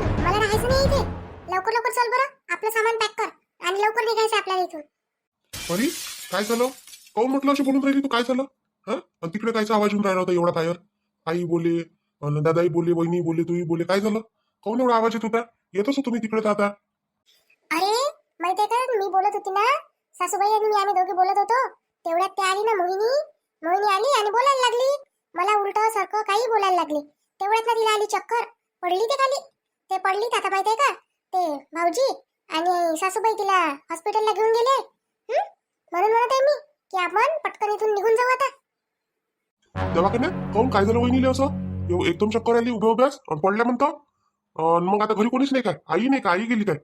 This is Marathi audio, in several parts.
इथून मला राहायचं नाही इथे. लवकर लवकर चल बरं आपलं सामान पॅक कर आणि लवकर निघायचं आपल्याला इथून. परी काय झालं? काऊन म्हटलं अशी बोलून राहिली तू काय झालं? हा? आणि तिकडे कायचा आवाज येऊन राहिला होता एवढा बाहेर? आई बोले अन दादाई बोले वहिनी बोले तुही बोले काय झालं? काऊन एवढा आवाज येत होता? येतच होतो मी तिकडे आता. अरे माहितीये का? मी बोलत होती ना सासूबाई आणि मी आम्ही दोघे बोलत होतो. तेवढ्यात ते आली ना मोहिनी. मोहिनी आली आणि बोलायला लागली. मला उलट सारखं काही बोलायला लागली. तेवढ्यात ना तिला आली चक्कर. पडली ते खाली. ते पडली आता माहितीये का? ते भाऊजी आणि सासूबाई तिला हॉस्पिटलला घेऊन गेले? म्हणून म्हणत आहे मी की आपण पटकन इथून निघून जाऊ आता. दवाखान्यात काऊन काय झालं वहिनीले असं? एकदम चक्कर आली उभ्या उभ्यास पडल्या म्हणतो. मग आता घरी कोणीच नाही काय? आई नाही का? आई गेली काय?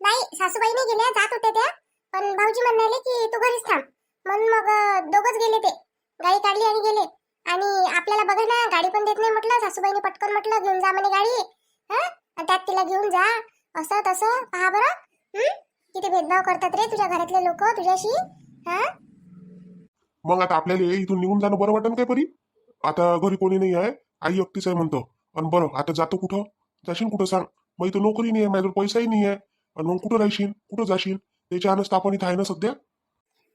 नाही सासूबाई नाही गेल्या जात होत्या त्या. पण भाऊजी म्हणाले की तू घरीच थांब. म्हणून मग दोघंच गेले ते. गाडी काढली आणि गेले. आणि आपल्याला बघा ना गाडी पण देत नाही म्हटलं सासूबाईने पटकन म्हटलं घेऊन जा म्हणे गाडी. हा? त्यात तिला घेऊन जा. असं तसं. पहा बरं. हं? किती भेदभाव करतात रे तुझ्या घरातले लोक तुझ्याशी? हा? मग आता आपल्याला इथून निघून जाणं बरं वाटन काय परी? आता घरी कोणी नाही आहे. आई एकटीच आहे म्हणतो. आणि बरं आता जातो कुठं? जाशील कुठं सांग. मग इथं नोकरी नाही आहे माझ्याजवळ पैसाही नाही आहे. आणि मग कुठं राहशील? कुठं जाशील? त्याच्या अनस्त आपण इथं आहे ना सध्या?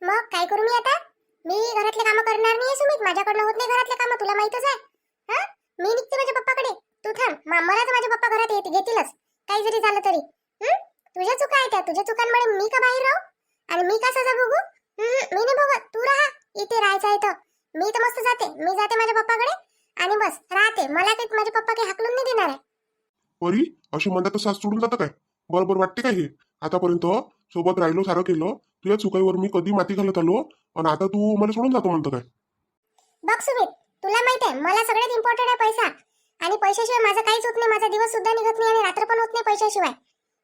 मग काय करू मी आता मी घरातले कामं करणार नाही सुमित माझ्याकडनं होत नाही घरातले कामं तुला माहितच आहे हा मी निघते माझ्या पप्पाकडे तू थांब मा- मला तर माझे येत घेतीलच. काही जरी झालं तरी? तुझ्या चुका आहेत त्या. तुझ्या चुकांमुळे मी का बाहेर राहू? आणि मी का सजा हं, मी नाही बघत तू राहा. इथे राहायचं आहे तर. मी तर मस्त जाते. मी जाते माझ्या पप्पाकडे. आणि बस राहते. मला काही माझे पप्पा काही हाकलून नाही देणार आहे. परी अशी म्हणतात तर सास सोडून जातं काय? बरोबर वाटते काय हे? आतापर्यंत सोबत राहिलो सारं केलं. तुझ्या चुकाईवर मी कधी माती घालत आलो? आणि आता तू मला सोडून जातो म्हणतो काय? बघ सुमित तुला माहीत आहे मला सगळ्यात इम्पॉर्टंट आहे पैसा. आणि पैशाशिवाय माझं काहीच होत नाही. माझा दिवस सुद्धा निघत नाही आणि रात्र पण होत नाही पैशाशिवाय.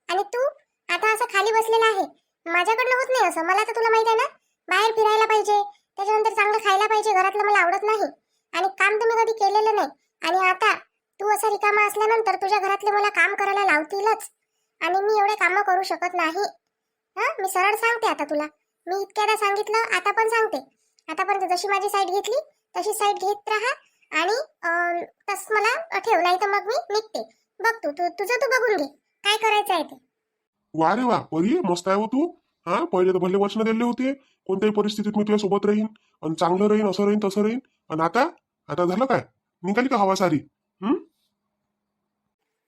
आणि तू आता असं खाली बसलेला आहे. माझ्याकडनं होत नाही असं. मला तर तुला माहीत आहे ना बाहेर फिरायला पाहिजे. त्याच्यानंतर चांगलं खायला पाहिजे. घरातलं मला आवडत नाही. आणि काम तर मी कधी केलेलं नाही. आणि आता तू असा रिकामा असल्यानंतर तुझ्या घरातले मला काम करायला लावतीलच. आणि मी एवढे कामं करू शकत नाही. हा? मी सरळ सांगते आता तुला. मी इतक्यादा सांगितलं आता पण सांगते. आतापर्यंत जशी माझी साईड घेतली तशी साईड घेत राहा. आणि तस मला ठेव नाही तर मग मी निघते. बघ तू तू तुझं तू बघून घे. काय करायचं आहे ते? वा रे वा परी मस्त आहे हो तू. हा पहिले तर भले वचन दिले होते. कोणत्याही परिस्थितीत मी तुझ्या सोबत राहीन. आणि चांगलं राहीन असं राहीन तसं राहीन. आणि आता आता झालं काय? निघाली का हवा सारी? हम्म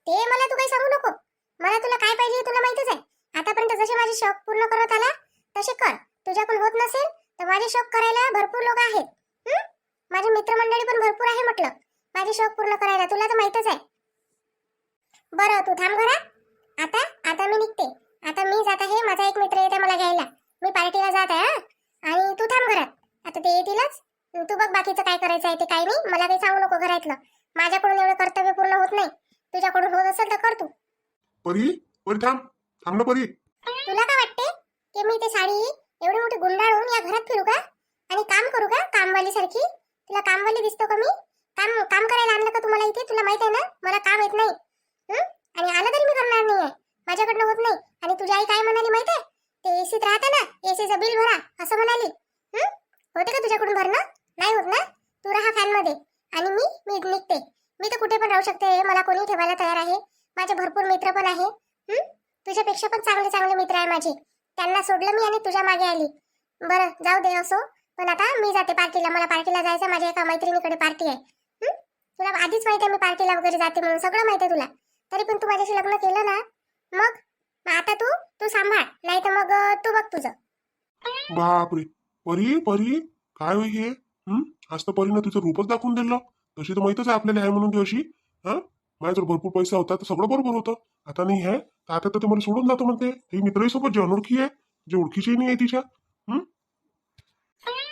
ते मला तू काही सांगू नको. मला तुला काय पाहिजे तुला माहितच आहे. आतापर्यंत जसे माझे शौक पूर्ण करत आला तसे कर. तुझ्याकडून होत नसेल तर माझे शौक करायला भरपूर लोक आहेत? माझे मित्रमंडळी पण भरपूर आहे म्हटलं. माझे शौक पूर्ण करायला. तुला तर माहितच आहे. बरं तू थांब घरात आता आता मी निघते. आता मी जात आहे. माझा एक मित्र येते मला घ्यायला. मी पार्टीला जात आहे? आणि तू थांब घरात. आता ते येतीलच. तू बघ बाकीचं काय करायचं आहे ते काही नाही. मला काही सांगू नको घरातलं. माझ्याकडून एवढं कर्तव्य पूर्ण होत नाही. तुझ्याकडून होत असेल तर कर तू. परी परी थांब. थांब ना परी. तुला काय वाटते? की मी ते साडी एवढी मोठी गुंडाळून या घरात फिरू का? आणि काम करू का? कामवाली सारखी तुला कामवाली दिसतो का मी? काम काम करायला आणलं का तुम्हाला इथे? तुला माहीत आहे ना? मला काम येत नाही. आणि आलं तरी मी करणार नाहीये. माझ्याकडनं होत नाही. आणि तुझी आई काय म्हणाली माहीत आहे? ते एसीत राहते ना? एसीचं बिल भरा. असं म्हणाली. होते का तुझ्याकडून भरणं? नाही होत ना? तू राहा फॅनमध्ये आणि मी मी निघते. मी तर कुठे पण राहू शकते. मला कोणी ठेवायला तयार आहे. माझे भरपूर मित्र पण आहे. तुझ्यापेक्षा पण चांगले चांगले मित्र आहे माझे. त्यांना सोडलं मी आणि तुझ्या मागे आली. बरं जाऊ दे असो. पण आता मी जाते पार्टीला. मला पार्टीला जायचं माझ्या एका मैत्रिणीकडे पार्टी आहे. हं? तुला आधीच माहिती आहे मी पार्टीला वगैरे जाते म्हणून. सगळं माहिती आहे तुला. तरी पण तू माझ्याशी लग्न केलं ना मग मग आता तू तू सांभाळ. नाही तर मग अं, तू बघ तुझं. बापरे. परी परी. काय होई हे? हम्म आज तर परीनं तिचं रूपच दाखवून दिलं. तशी तर माहितच आहे आपल्याला आहे म्हणून ती अशी. हा? माझ्याजवळ भरपूर पैसा होता तर सगळं बरोबर होतं. आता नाही आहे. तर आता तर ते मला सोडून जातो म्हणते. ही मित्रही सोबत जे अनोळखी आहे जे ओळखीची नाही आहे तिच्या.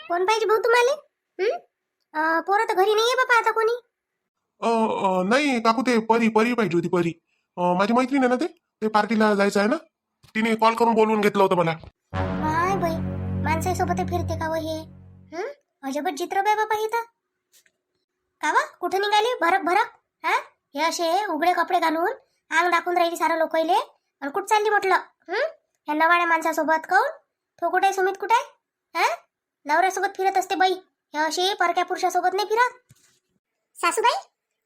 कोण पाहिजे भाऊ तुम्हाला? हं? पोरं तर घरी नाहीये बाबा आता कोणी? अ, अ, नाही काकू ते परी परी पाहिजे होती परी. अ, माझी मैत्रीण आहे ना ते? ते पार्टीला जायचं आहे ना? तिने कॉल करून बोलवून घेतलं होतं मला. माय बाई? माणसासोबत फिरते का व हे? हं? अजबच चित्र बाय बाबा इथं का वा? कुठं निघाली? भरक भरक? हा? हे असे उघडे कपडे घालून अंग दाखवून राहिली सारं लोकले आणि कुठं चालली म्हटलं? हं? ह्या नवाड्या माणसासोबत काऊन? तो कुठे आहे? सुमित कुठे आहे? हा? नवऱ्यासोबत फिरत असते बाई. हे असे परक्या पुरुषासोबत नाही फिरत. सासूबाई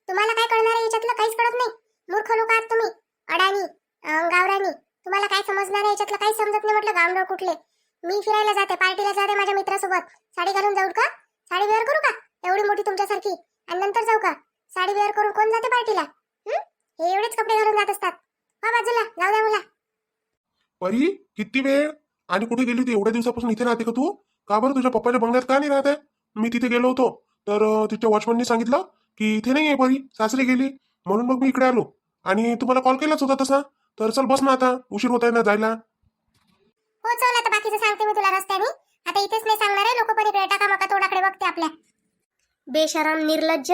तुम्हाला काय कळणार आहे? याच्यातलं काहीच कळत नाही. मूर्ख लोक आहात तुम्ही. अडाणी गावरानी. गावराणी तुम्हाला काय समजणार आहे? याच्यातलं काही समजत नाही म्हटलं गावंडळ कुठले. मी फिरायला जाते पार्टीला जाते माझ्या मित्रासोबत. साडी घालून जाऊ का? साडी वेअर करू का? एवढी मोठी तुमच्यासारखी. आणि नंतर जाऊ का? साडी वेअर करून कोण जाते पार्टीला? हे? एवढेच कपडे घालून जात असतात. हा बाजूला जाऊ द्या मला. परी किती वेळ? आणि कुठे गेली होती? एवढ्या दिवसापासून इथे राहते का तू? का बरं तुझ्या पप्पाच्या बंगल्यात का नाही राहते मी तिथे गेलो होतो. तर अं, तिच्या वॉचमननी सांगितलं की इथे नाही आहे बरी सासरी गेली. म्हणून मग मी इकडे आलो. आणि तुम्हाला कॉल केलाच होता तसा. तर चल बस ना आता उशीर होत आहे ना जायला. हो चल आता बाकीचं सांगते मी तुला रस्त्याने. आता इथेच नाही सांगणार आहे लोक पण इकडे टाका मका तोडाकडे बघते आपल्या. बेशरम निर्लज्ज.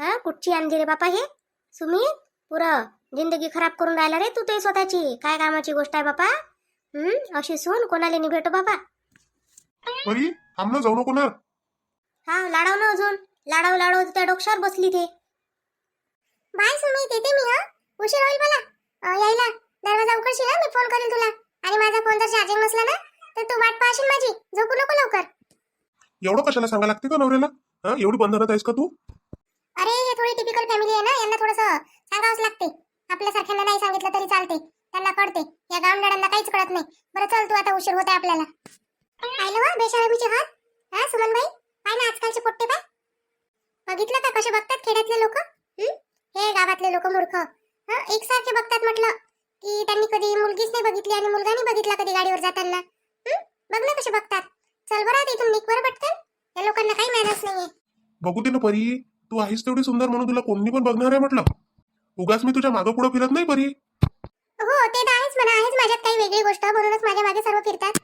हा कुठची आणली रे बापा हे? सुमी पुरं. जिंदगी खराब करून राहिला रे तू ते स्वतःची. काय कामाची गोष्ट आहे बापा? हम्म अशी सून कोणाला नाही भेटो बाबा परी थांब ना जाऊ नको ना. हा लाडाव ना अजून. लाडाव लाडाव त्या डोक्यावर बसली ते. बाय सुमी देते मी हा? उशीर होईल मला. अं, यायला. दरवाजा उघडशील हा, मी फोन करेल तुला. आणि माझा फोन जर चार्जिंग नसला ना तर तू वाट पाहशील माझी. झोपू नको लवकर. एवढं कशाला सांगा लागते का नवऱ्याला? हा एवढी बंधनात आहेस का तू? अरे हे थोडी टिपिकल फॅमिली आहे ना यांना थोडस सांगावंच लागते. आपल्यासारख्यांना नाही सांगितलं तरी चालते. त्यांना कळते. या गावंडाळ्यांना काहीच कळत नाही. बरं चल तू आता उशीर होत आहे आपल्याला. पाहिलं वा बेशरमीचे हात. हा सुमन भाई पाय ना आजकालचे पोट्टे पाय बघितलं का कसे बघतात खेड्यातले लोक? हे? गावातले लोक मूर्ख. हा एकसारखे बघतात म्हटलं की त्यांनी कधी मुलगीच नाही बघितली आणि मुलगा नाही बघितला कधी गाडीवर जाताना? बघ ना कसे बघतात. चल बरं आता इथून निघ बरं पटकन. या लोकांना काही मॅनर्स नाहीये. बघू दे ना परी तू आहेस तेवढी सुंदर म्हणून तुला कोणी पण बघणार आहे म्हटलं. उगाच मी तुझ्या मागं पुढं फिरत नाही परी. हो ते तर आहेच म्हणा आहेच माझ्यात काही वेगळी गोष्ट म्हणूनच माझ्या मागे सर्व फिरतात.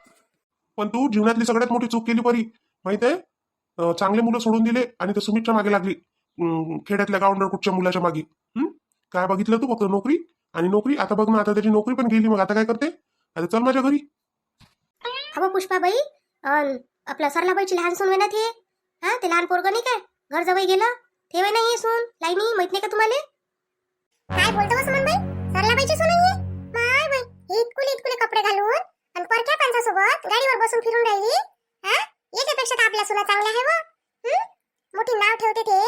पण तू जीवनातली सगळ्यात मोठी चूक केली परी. माहीत आहे चांगले मुलं सोडून दिले आणि त्या सुमितच्या मागे लागली. खेड्यातल्या गावंडर कुठच्या मुलाच्या मागे. काय बघितलं तू फक्त नोकरी? आणि नोकरी? आता बघ ना आता त्याची नोकरी पण गेली मग आता काय करते? आता चल माझ्या घरी. अगं पुष्पाबाई आपल्या सरलाबाईची लहान सून ना हे हा ते लहान पोरग नाही काय घर जवळ गेलं. ठेवे नाही सून. लाईनी माहीत नाही का तुम्हाला? काय बोलतो सुमन बाई सरलाबाईची सून आहे माय बाई इतकुले इतकुले कपडे घालून. आणि परक्या माणसासोबत गाडीवर बसून फिरून राहिली? हा? याच्यापेक्षा तर आपल्या सुना चांगल्या आहे व. मोठी नाव ठेवते ते.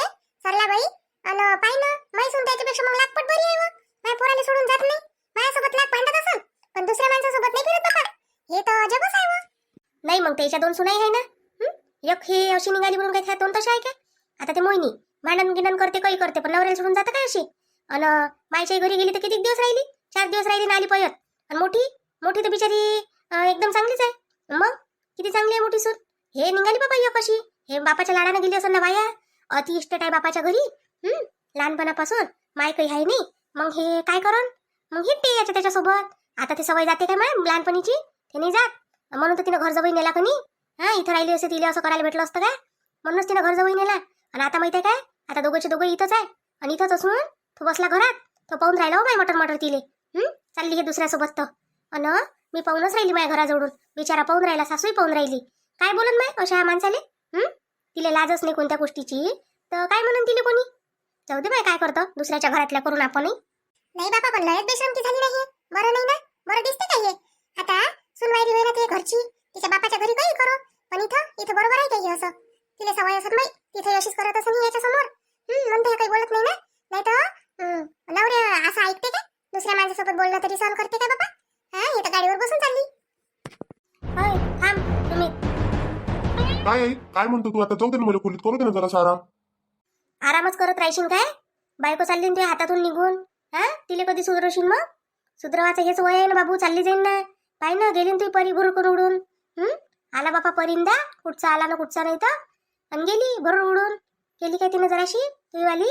सरलाबाई. अन पाय ना माई सून त्याच्यापेक्षा मग लाखपट बरी आहे व. माझ्या पोराला सोडून जात नाही. माझ्यासोबत लाख भांडत असन पण दुसऱ्या माणसासोबत नाही फिरत बाबा हे तर अजबच आहे व. नाही मग त्याच्या दोन सुनाई आहे ना? एक हे अशी निघाली म्हणून काय दोन तशा आहे का? आता ते मोहिनी भांडण गिंडण करते काही करते पण नवऱ्याला सोडून जातं काय अशी? अन मायच्या घरी गेली तर किती दिवस राहिली? चार दिवस राहिली ना आली पयत आणि मोठी? मोठी तर बिचारी एकदम चांगलीच आहे. मग? किती चांगली आहे मोठी सूर हे निघाली बाबा एक कशी हे बापाच्या लाडानं गेली असं ना बाया. अति इष्टट आहे बापाच्या घरी. हम्म लहानपणापासून माय काही आहे नाही. मग हे काय करण? मग हिंडते याच्या त्याच्यासोबत. आता ते सवय जाते काय माय लहानपणीची? ते नाही जात. म्हणून तर तिनं घर जवळ नेला का नाही? हा इथं राहिली असते तिला असं करायला भेटलं असतं काय? म्हणूनच तिनं घर जवळ नेला. आणि आता माहिती आहे काय? आता दोघंचे दोघं इथंच आहे. आणि इथंच असून तो बसला घरात. तो पाहून राहिला हो माय मटर मटर तिले हम्म चालली हे दुसऱ्यासोबत तर. अन मी पाहूनच राहिली माझ्या घराजवळून. बिचारा पाहून राहिला सासूही पाहून राहिली. काय बोलन माय अशा ह्या माणसाले? हम्म तिला लाजच नाही कोणत्या गोष्टीची. तर काय म्हणून तिने कोणी? जाऊ दे बाय काय करतो? दुसऱ्याच्या घरातल्या करून आपणही. नाही बाबा पण लयच बेशरमकी झाली नाही बरं नाही ना? बरं दिसते काय हे? आता सुनवायरी होईल ते घरची. तिच्या बापाच्या घरी काही करो. पण इथं इथं बरोबर आहे काही असं. तिला सवय असत नाही तिथे अशीच करत असं याच्या समोर हम्म म्हणते काही बोलत नाही ना? नाही तर नवरे असं ऐकते का? दुसऱ्या माणसासोबत बोलणं तरी सहन करते का बाबा हा हे तर गाडीवर बसून चालली. होय थांब तुम्ही. काय काय म्हणतो तू आता? जाऊ दे ना मला खोलीत. करू दे ना जरा सारा आरामच करत राहशील काय? बायको चालली ना तुझ्या हातातून निघून. हा तिला कधी सुधरवशील मग? सुधरवायचं हेच वय आहे ना बाबू चालली जाईन ना. पाय ना गेली ना तुझी परी भरून उडून. हम्म आला बापा परिंदा कुठचा आला ना कुठचा नाही तर. आणि गेली भरून उडून. गेली काय तिने जराशी तुझी वाली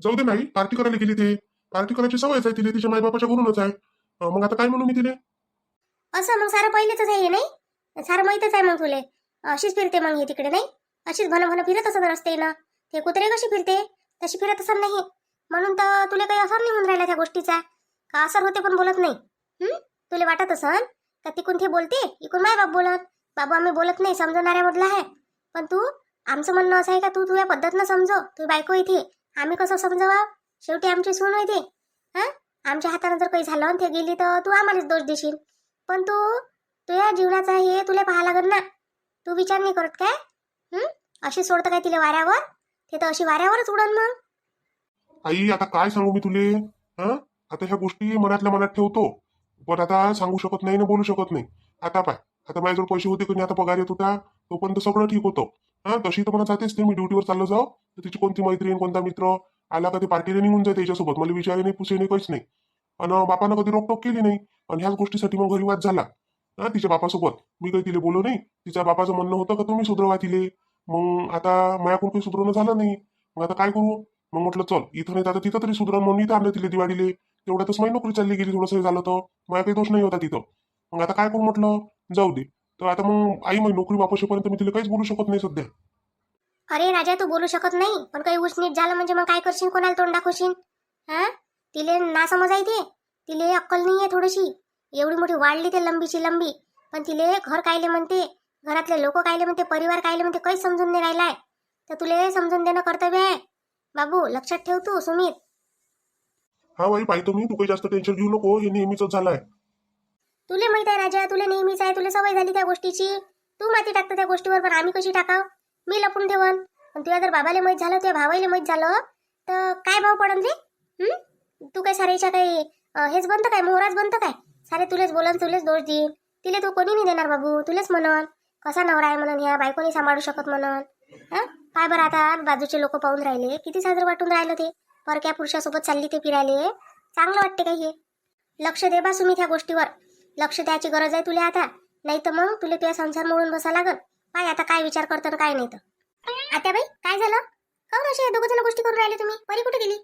जाऊ दे नाही पार्टी करायला गेली ते. पार्टी करायची सवयच आहे तिने तिच्या मायबापाच्या घरूनच आहे. मग आता काय म्हणू मी तिले? असं मग सारं पहिलेच आहे हे नाही? सारं माहीतच आहे मग तुले. अशीच फिरते मग हे तिकडे नाही? अशीच भन भन फिरत असत रस्त्यानं ते कुत्रे कशी फिरते? तशी फिरत असत नाही. म्हणून तर तुला काही असर नाही होऊन राहिला त्या गोष्टीचा. का असर होते पण बोलत नाही? हं? तुला वाटत असन? का तिकून ते बोलते? इकून माय बाप बोलत. बाबू आम्ही बोलत नाही समजवणाऱ्यामधला आहे. पण तू आमचं म्हणणं असं आहे का तू तुझ्या पद्धतनं समजव. तू बायको इथे. आम्ही कसं समजावा शेवटी आमची सून होते. हा? आमच्या हातानं जर काही झालं आणि ते गेली तर तू आम्हालाच दोष देशील. पण तू तुझ्या जीवनाचा हे तुला पाहा लागत ना. तू विचार नाही करत काय? अशी सोडतं काय तिला वाऱ्यावर? ते तर अशी वाऱ्यावरच उडन मग. आई आता काय सांगू मी तुले? हा? आता ह्या गोष्टी मनातल्या मनात ठेवतो. पण आता सांगू शकत नाही ना बोलू शकत नाही. आता पाय. आता माझ्याजवळ पैसे होते की नाही आता पगार येत होता तोपर्यंत सगळं ठीक होतं. हा? तशी तर मला जातेच ते मी ड्युटीवर चाललो जाऊ. तर तिची कोणती मैत्रीण कोणता मित्र? आला का ते पार्टीला निघून जाते त्याच्यासोबत मला विचारे नाही पुसे नाही काहीच नाही. आणि बापानं कधी रोकटोक केली नाही. आणि ह्याच गोष्टीसाठी मग घरी वाद झाला. हा तिच्या बापासोबत. मी काही तिला बोललो नाही. तिच्या बापाचं म्हणणं होतं का तुम्ही सुधरवा तिले? मग आता माझ्याकडून काही सुधरवणं झालं नाही. मग आता काय करू? मग म्हटलं चल इथं नाही तर आता तिथं तरी सुधरण. म्हणून इथं आणलं तिला दिवाळीले. तेवढ्यातच माझी नोकरी चालली गेली थोडंसं हे झालं तर. माझ्या काही दोष नाही होता तिथं. मग आता काय करू म्हटलं? जाऊ दे. तर आता मग आई मग नोकरी वापस मी तिला काहीच बोलू शकत नाही सध्या. अरे राजा तू बोलू शकत नाही. पण काही उचनीट झालं म्हणजे मग काय करशील? कोणाला तोंड दाखवशील? हा? तिले ना समज आहे ते तिले अक्कल नाही आहे थोडीशी. एवढी मोठी वाढली ते लंबीची लंबी. पण तिले घर कायले म्हणते. घरातले लोक कायले म्हणते. परिवार कायले म्हणते. काहीच समजून नाही राहिलाय. तर तुले समजून देणं कर्तव्य आहे. बाबू लक्षात ठेव तू सुमित. हा बाई पाहतो मी. तू काही जास्त टेन्शन घेऊ नको. हे नेहमीच झालंय. तुले माहीत आहे राजा तुला नेहमीच आहे. तुला सवय झाली त्या गोष्टीची. तू माती टाकतं त्या गोष्टीवर पण आम्ही कशी टाकाव? मी लपून ठेवन. आणि तुला जर बाबाला माहीत झालं तुझ्या भावाला माहीत झालं तर काय भाव पडन रे? तू काय सारेच्या काही हेच बनतं काय? मोहराच बनतं काय? सारे तुलेच बोलन तुलेच दोष देईन. तिले तू कोणी नाही देणार बाबू तुलेच म्हणन. कसा नवरा आहे म्हणून ह्या बायकोनी सांभाळू शकत म्हणन. हा? काय बरं आता बाजूचे लोक पाहून राहिले. किती साजरं वाटून राहिलं ते. परक्या पुरुषासोबत चालली ते फिरायले. चांगलं वाटते काही हे. लक्ष दे बा सुमी त्या गोष्टीवर. लक्ष द्यायची गरज आहे तुला आता. नाही तर मग तुला तुझ्या संसार मोडून बसा लागल काय आता काय विचार करतो आणि काय नाही तर. आता बाई काय झालं? काऊन असे दोघं जण गोष्टी करून राहिले तुम्ही? परी कुठे गेली?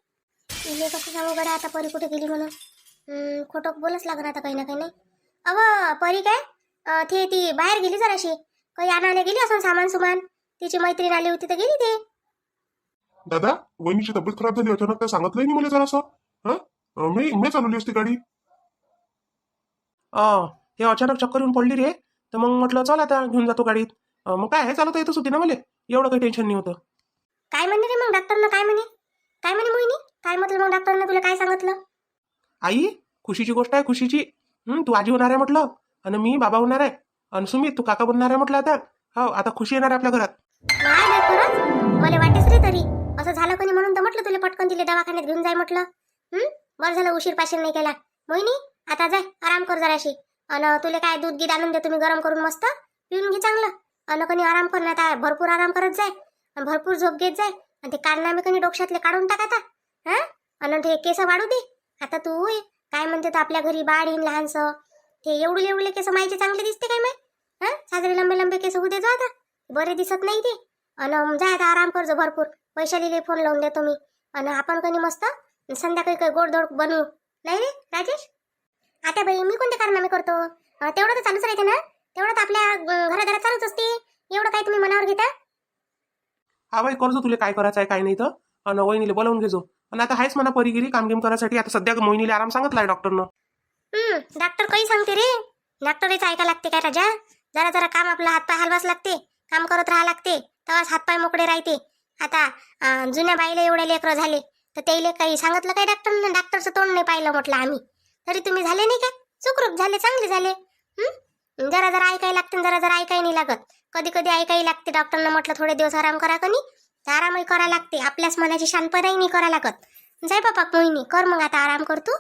इले कसं सांगू बरं आता परी कुठे गेली म्हणून. हम्म, खोटं बोलच लागणार आता काही ना काही नाही. अव परी काय? अं, ते ती बाहेर गेली जराशी. काही आणायला गेली असं सामान सुमान? तिची मैत्रीण आली होती तर गेली ते. दादा वहिनीची तब्येत खराब झाली अचानक काय सांगितलंय नाही मला जरासं? हा? मी मी चालवली असती गाडी. अं, हे अचानक चक्कर येऊन पडली रे. तर मग म्हटलं चल आता घेऊन जातो गाडीत. मग काय हे चालवत येतच होती ना मला. एवढं काही टेन्शन नाही होतं. काय म्हणले रे मग डॉक्टरनं काय म्हणे? काय म्हणे मोहिनी? काय म्हटलं मग डॉक्टरनं तुला काय सांगितलं? आई खुशीची गोष्ट आहे खुशीची. हं, तू आजी होणार आहे म्हटलं. आणि मी बाबा होणार आहे. आणि सुमित तू काका बनणार आहे म्हटलं आता. हो आता खुशी येणार आहे आपल्या घरात. नाही रे खरंच? मला वाटेच रे तरी. असं झालं कोणी म्हणून तर म्हटलं तुला पटकन तिला दवाखान्यात घेऊन जाय म्हटलं. हं? बरं झालं उशीर पाशीर नाही केला. मोहिनी आता जाय आराम कर जराशी. अन तुला काय दूध गीत आणून देतो मी गरम करून मस्त. पिऊन घे चांगलं. अन कोणी आराम कर ना आता भरपूर आराम करत जाय अन भरपूर झोप घेत जाय आणि ते कारनामे कोणी डोक्यातले काढून टाक आता हा? आणि ते केस वाढू दे. आता तू होय. काय म्हणते तर आपल्या घरी बाळ येईन लहानसं ते एवढे एवढे केस माहिती चांगले दिसते काय माय? हा? साजरे लंबे लंबे केस होऊ दे आता बरे दिसत नाही ते. अन जा आता आराम करजो भरपूर पैशालीले फोन लावून देतो मी. आणि आपण कनी मस्त संध्याकाळी काही गोडधोड बनवू नाही रे राजेश? आता बाई मी कोणते कारनामे करतो? तेवढं तर चालूच राहते ना? तेवढं तर आपल्या अं, घराघरात चालूच असते. एवढं काय तुम्ही मनावर घेता? हा बाई करजो तुला काय करायचं आहे काय नाही तर? आणि वहिनीला बोलावून घेजो आणि आता आहेच म्हणा परी गेली कामगिम करायसाठी. आता सध्या मोहिनीला आराम सांगितलाय डॉक्टरनं. हम्म डॉक्टर काही सांगते रे. डॉक्टरच ऐका लागते काय राजा? जरा जरा काम आपला हातपाय हलवाच लागते. काम करत राहा लागते. तेव्हाच हातपाय मोकळे राहते. आता अं, जुन्या बाईला एवढे लेकरं झाले. तर त्याला काही सांगितलं काय डॉक्टरनं? डॉक्टरचं तोंड नाही पाहिलं म्हटलं आम्ही. तरी तुम्ही झाले नाही का? सुखरूप झाले चांगले झाले. हम्म? जरा जरा ऐकायला लागते जरा जरा ऐकाय नाही लागत. कधी कधी ऐकायला लागते डॉक्टरनं म्हटलं थोडे दिवस आराम करा कनी तर आरामही करा लागते. आपल्याच मनाची शांतपणाही नाही करा लागत. जाय बापा मोहिनी कर मग आता आराम कर तू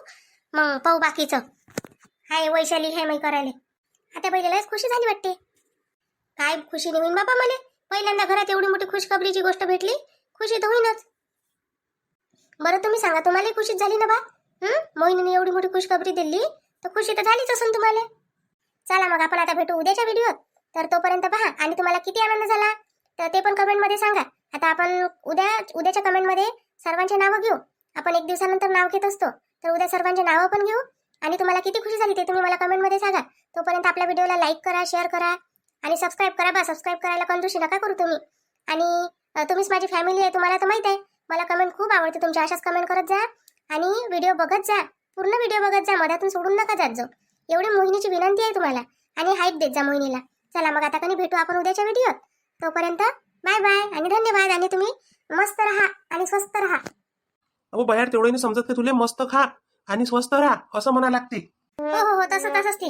मग पाहू बाकीचं. हाय वैशाली हे मी करायला. आता पहिले खुशी झाली वाटते. काय खुशी नाही होईन बाबा मला? पहिल्यांदा घरात एवढी मोठी खुशखबरीची गोष्ट भेटली. खुशी तर होईनच. बरं तुम्ही सांगा तुम्हाला खुशीच झाली ना बा? मोहिनीने एवढी मोठी खुशखबरी दिली तर खुशी तर झालीच असेल तुम्हाला. चला मग आपण आता भेटू उद्याच्या व्हिडिओत तर तोपर्यंत पहा. आणि तुम्हाला किती आनंद झाला? तर ते पण कमेंटमध्ये सांगा. आता आपण उद्या उद्याच्या कमेंटमध्ये सर्वांचे नावं घेऊ. आपण एक दिवसानंतर नाव घेत असतो. तर उद्या सर्वांचे नावं पण घेऊ. आणि तुम्हाला किती खुशी झाली ते तुम्ही मला कमेंटमध्ये सांगा. तोपर्यंत आपल्या व्हिडिओला लाईक करा शेअर करा. आणि सबस्क्राईब करा बा. सबस्क्राईब करायला कंजूशी नका करू तुम्ही. आणि तुम्हीच माझी फॅमिली आहे तुम्हाला तर माहीत आहे. मला कमेंट खूप आवडते. तुमच्या अशाच कमेंट करत जा. आणि व्हिडिओ बघत जा. पूर्ण व्हिडिओ बघत जा. मधातून सोडून नका जात जाऊ. एवढी मोहिनीची विनंती आहे तुम्हाला. आणि हाईप देत जा मोहिनीला. चला मग आता कधी भेटू आपण उद्याच्या व्हिडिओत तोपर्यंत बाय बाय आणि धन्यवाद. आणि तुम्ही मस्त राहा आणि स्वस्त राहा. अहो बाहेर तेवढं नाही समजत की तुले? मस्त खा आणि स्वस्त राहा असं म्हणा लागते. हो हो हो तसं तसंच ते.